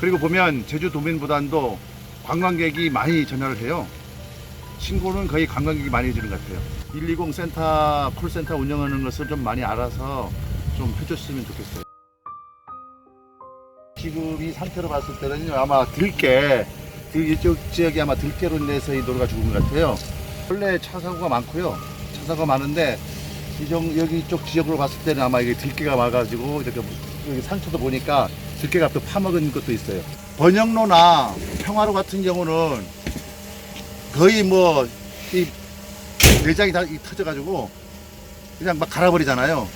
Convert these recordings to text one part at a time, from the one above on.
그리고 보면 제주 도민보단도 관광객이 많이 전화를 해요. 신고는 거의 관광객이 많이 해주는 것 같아요. 120 센터, 콜센터 운영하는 것을 좀 많이 알아서 좀 해줬으면 좋겠어요. 지금 이 상태로 봤을 때는 아마 들깨, 들- 이쪽 지역이 아마 들깨로 인해서 이 노루가 죽은 것 같아요. 원래 차 사고가 많고요. 차 사고가 많은데 이정 여기 이쪽 지역으로 봤을 때는 아마 이게 들깨가 와가지고 이렇게 상처도 보니까 들깨가 또 파먹은 것도 있어요. 번영로나 평화로 같은 경우는 거의 뭐 이 내장이 다이 터져가지고 그냥 막 갈아버리잖아요.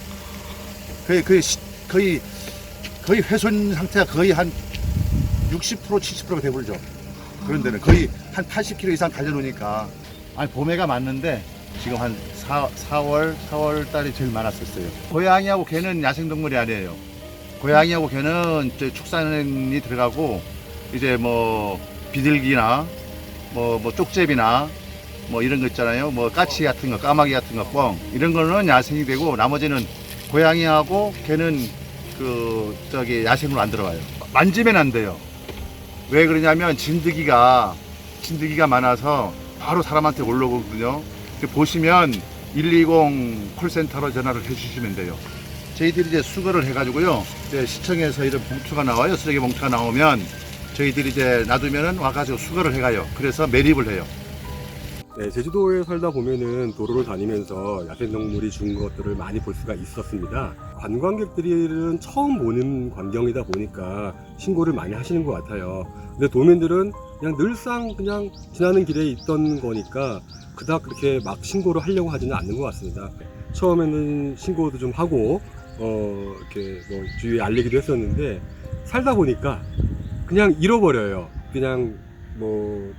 거의 거의 시- 거의 거의 훼손 상태가 거의 한 60% 70%가 배불죠. 그런 데는 거의 한 80km 이상 달려놓으니까 아니 봄에가 맞는데 지금 한 4, 4월 4월 달이 제일 많았었어요. 고양이하고 개는 야생동물이 아니에요. 고양이하고 개는 이제 축산이 들어가고 이제 뭐 비둘기나 뭐, 뭐 쪽제비나 뭐 이런 거 있잖아요. 뭐 까치 같은 거, 까마귀 같은 거, 뻥 이런 거는 야생이 되고 나머지는 고양이하고 개는 그 저기 야생으로 안 들어가요. 만지면 안 돼요. 왜 그러냐면 진드기가 진드기가 많아서 바로 사람한테 올라오거든요. 그 보시면 120 콜센터로 전화를 해주시면 돼요. 저희들이 이제 수거를 해가지고요. 이제 시청에서 이런 봉투가 나와요. 쓰레기 봉투가 나오면 저희들이 이제 놔두면은 와가지고 수거를 해가요. 그래서 매립을 해요. 네, 제주도에 살다 보면은 도로를 다니면서 야생동물이 죽은 것들을 많이 볼 수가 있었습니다. 관광객들은 처음 보는 광경이다 보니까 신고를 많이 하시는 것 같아요. 근데 도민들은 그냥 늘상 그냥 지나는 길에 있던 거니까 그닥 그렇게 막 신고를 하려고 하지는 않는 것 같습니다. 처음에는 신고도 좀 하고 어 이렇게 뭐 주위에 알리기도 했었는데 살다 보니까 그냥 잃어버려요. 그냥 뭐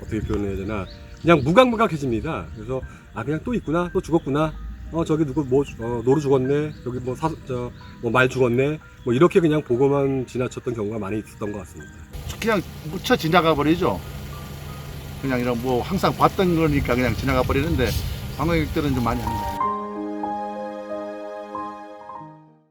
어떻게 표현해야 되나 그냥 무감무각해집니다. 그래서 아 그냥 또 있구나, 또 죽었구나. 어 저기 누구 뭐 어, 노루 죽었네, 여기 뭐 사 저 뭐 말 죽었네, 뭐 이렇게 그냥 보고만 지나쳤던 경우가 많이 있었던 것 같습니다. 그냥 묻혀 지나가 버리죠. 그냥 이런 뭐 항상 봤던 거니까 그냥 지나가 버리는데 관광객들은 좀 많이 같아요.